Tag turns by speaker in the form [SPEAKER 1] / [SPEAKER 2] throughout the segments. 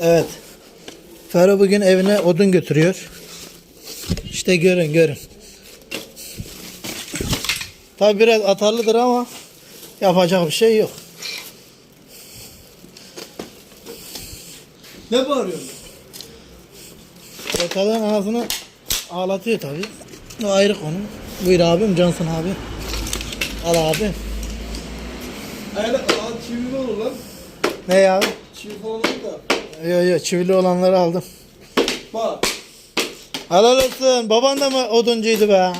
[SPEAKER 1] Evet. Fero bugün evine odun götürüyor. İşte görün görün. Tabi biraz atarlıdır ama yapacak bir şey yok.
[SPEAKER 2] Ne bağırıyorsun?
[SPEAKER 1] Ortadan ağzını ağlatıyor tabi. O ayrı konu. Buyur abim Johnson abi. Al abi.
[SPEAKER 2] Ayağına aa, çivili olur lan.
[SPEAKER 1] Ne ya?
[SPEAKER 2] Çivi falan olur da.
[SPEAKER 1] Yo yo çivili olanları aldım.
[SPEAKER 2] Bak.
[SPEAKER 1] Helal olsun. Baban da mı oduncuydu be?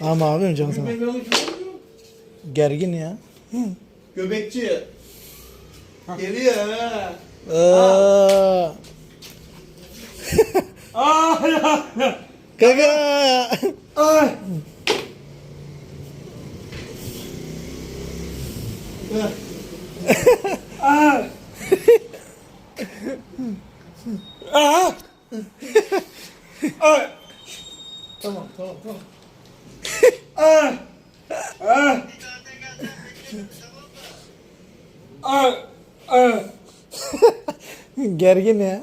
[SPEAKER 1] Ama abim.
[SPEAKER 2] Göbek kim oluyor?
[SPEAKER 1] Gergin ya.
[SPEAKER 2] Göbekçi. Geliyor ha.
[SPEAKER 1] Aa.
[SPEAKER 2] Aa ya.
[SPEAKER 1] Kaka.
[SPEAKER 2] Ay. Ay. Aa. Ay. Tamam tamam tamam. Ay. Ay. Ay. Ay.
[SPEAKER 1] Gergin ya.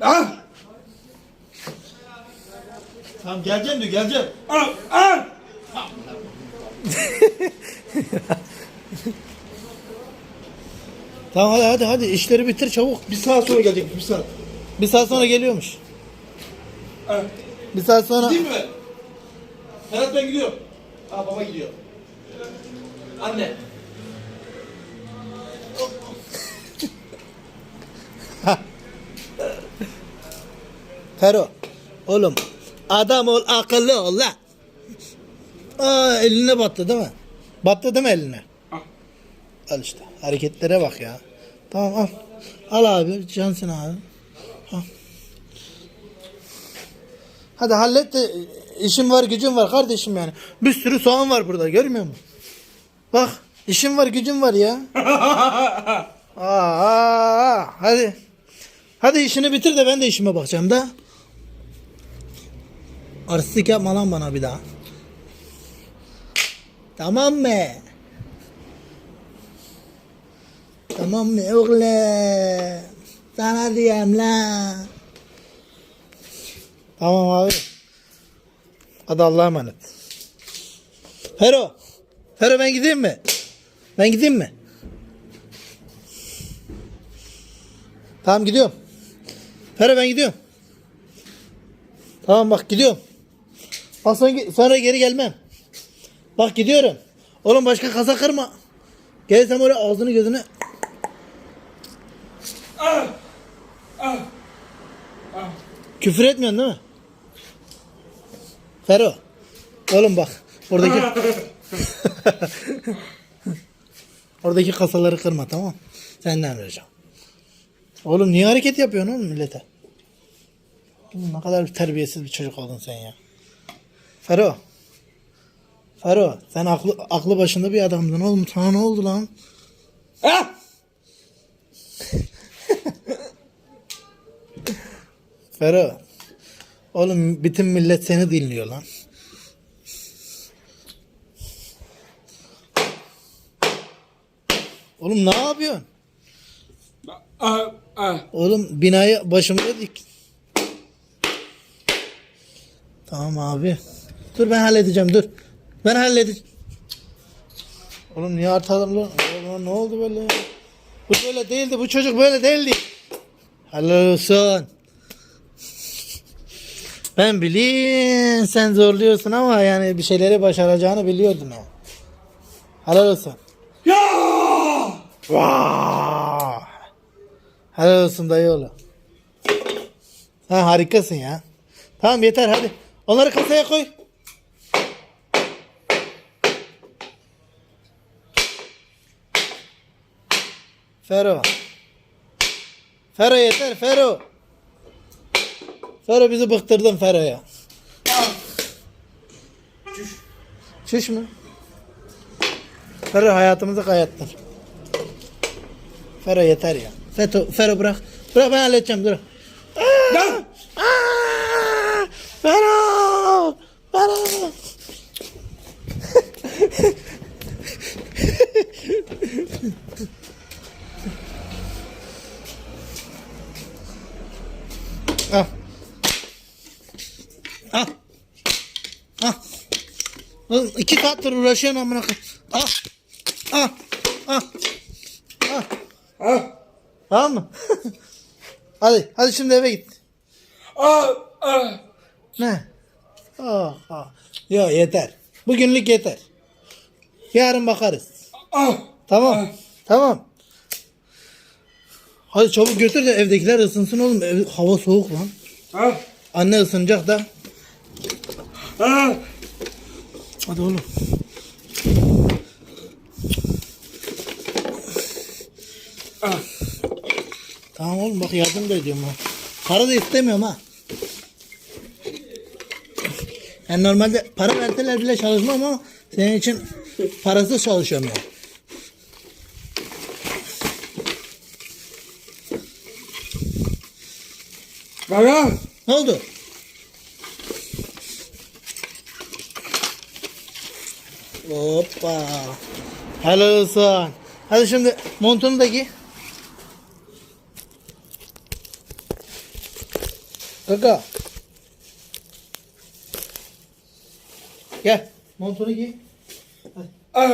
[SPEAKER 2] Ah!
[SPEAKER 1] Tamam geleceğim diyor geleceğim.
[SPEAKER 2] Ah! Ah!
[SPEAKER 1] Tamam hadi hadi hadi işleri bitir çabuk.
[SPEAKER 2] Bir saat sonra gelecek, bir saat.
[SPEAKER 1] Bir saat sonra geliyormuş.
[SPEAKER 2] Ah!
[SPEAKER 1] Bir saat sonra.
[SPEAKER 2] Gideyim mi? Ferhat ben gidiyorum. Aa baba gidiyor. Anne.
[SPEAKER 1] Fero. Oğlum. Adam ol akıllı ol lan. Aa eline battı değil mi? Battı değil mi eline?
[SPEAKER 2] Ah.
[SPEAKER 1] Al işte. Hareketlere bak ya. Tamam al. Al abi. Cansın abi. Al. Hadi hallet de işim var gücüm var kardeşim yani. Bir sürü soğan var burada görmüyor musun? Bak işim var gücüm var ya. Aa, hadi. Hadi işini bitir de ben de işime bakacağım da. Artistik yapma lan bana bir daha. Tamam mı? Tamam mı oğlum? Sana diyeyim lan. Tamam abi. Hadi Allah'a emanet. Fero. Fero ben gideyim mi? Ben gideyim mi? Tamam gidiyorum. Fero ben gidiyorum. Tamam bak gidiyorum. Bak sonra, geri gelmem. Bak gidiyorum. Oğlum başka kasa kırma. Gelirsem öyle ağzını gözünü.
[SPEAKER 2] Ah! Ah!
[SPEAKER 1] Küfür etmiyorsun değil mi? Fero. Oğlum bak. Oradaki Oradaki kasaları kırma tamam. Senden vereceğim. Oğlum niye hareket yapıyorsun oğlum millete? Ne kadar terbiyesiz bir çocuk oldun sen ya. Fero. Fero sen aklı, aklı başında bir adamdın oğlum. Sana ne oldu lan?
[SPEAKER 2] Ah!
[SPEAKER 1] Fero. Oğlum bütün millet seni dinliyor lan. Oğlum ne yapıyorsun?
[SPEAKER 2] Ah! Ah!
[SPEAKER 1] Oğlum binayı başımıza dik. Tamam abi. Dur ben halledeceğim dur. Ben halledeceğim. Oğlum niye artalım lan? Oğlum ne oldu böyle? Bu böyle değildi. Bu çocuk böyle değildi. Helal olsun. Ben bileyim sen zorluyorsun ama yani bir şeyleri başaracağını biliyordum ya. Helal olsun.
[SPEAKER 2] Ya!
[SPEAKER 1] Vaa! Helal olsun dayı oğlu. Ha harikasın ya. Tamam yeter hadi. Onları kasaya koy. Fero. Fero yeter Fero. Fero bizi bıktırdın Fero ya. Çüş. Çüş mü? Fero hayatımızı kayattın. Fero yeter ya. Feto, Fero bırak. Bırak ben halledeceğim dur. Gel. Fero. Fero. İki saattir uğraşıyorsun amına koyayım. Al. Al. Al. Al.
[SPEAKER 2] Ah.
[SPEAKER 1] Tamam mı? hadi. Hadi şimdi eve git.
[SPEAKER 2] Ah. Ah.
[SPEAKER 1] Ne? Ah, ah. Yok yeter. Bugünlük yeter. Yarın bakarız.
[SPEAKER 2] Ah.
[SPEAKER 1] Tamam. Tamam. Hadi çabuk götür de evdekiler ısınsın oğlum. Ev, hava soğuk lan.
[SPEAKER 2] Ah.
[SPEAKER 1] Anne ısınacak da.
[SPEAKER 2] Ah.
[SPEAKER 1] Hadi oğlum.
[SPEAKER 2] Ah.
[SPEAKER 1] Tamam oğlum bak yardım da ediyorum ha. Para da istemiyorum ha. Yani normalde para verseler bile çalışmam ama senin için parasız çalışıyorum ya.
[SPEAKER 2] Baba.
[SPEAKER 1] Ne oldu? Hoppa. Helal olsun. Hadi şimdi montunu da giy. Kaka. Gel. Montunu giy.
[SPEAKER 2] Ah.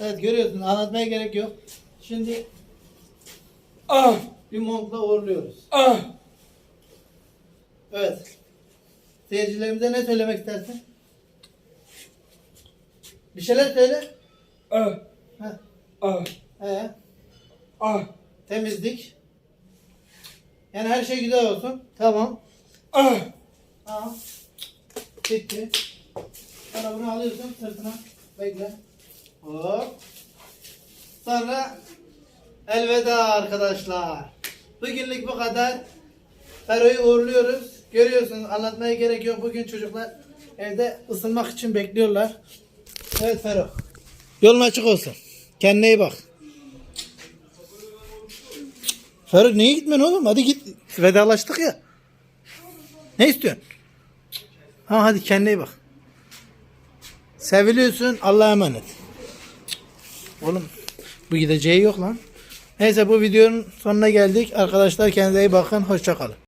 [SPEAKER 1] Evet görüyorsun anlatmaya gerek yok. Şimdi
[SPEAKER 2] Ah.
[SPEAKER 1] bir montla uğurluyoruz.
[SPEAKER 2] Ah.
[SPEAKER 1] Evet. Seyircilerimize ne söylemek istersin? Bir şeyler söyle.
[SPEAKER 2] Ah.
[SPEAKER 1] Heh.
[SPEAKER 2] Ah.
[SPEAKER 1] Ee,
[SPEAKER 2] Ah.
[SPEAKER 1] temizlik. Yani her şey güzel olsun. Tamam.
[SPEAKER 2] Ah.
[SPEAKER 1] Tamam. Bitti. Sonra bunu alıyorsun sırtına. Bekle. Hop. Sonra elveda arkadaşlar. Bugünlük bu kadar. Fero'yu uğurluyoruz. Görüyorsunuz anlatmaya gerek yok. Bugün çocuklar evde ısınmak için bekliyorlar. Evet Fero. Yolun açık olsun. Kendine iyi bak. Fero niye gitmiyorsun oğlum? Hadi git. Vedalaştık ya. Ne istiyorsun? Ha hadi kendine iyi bak. Seviliyorsun. Allah'a emanet. Oğlum bu gideceği yok lan. Neyse bu videonun sonuna geldik. Arkadaşlar kendinize iyi bakın. Hoşça kalın.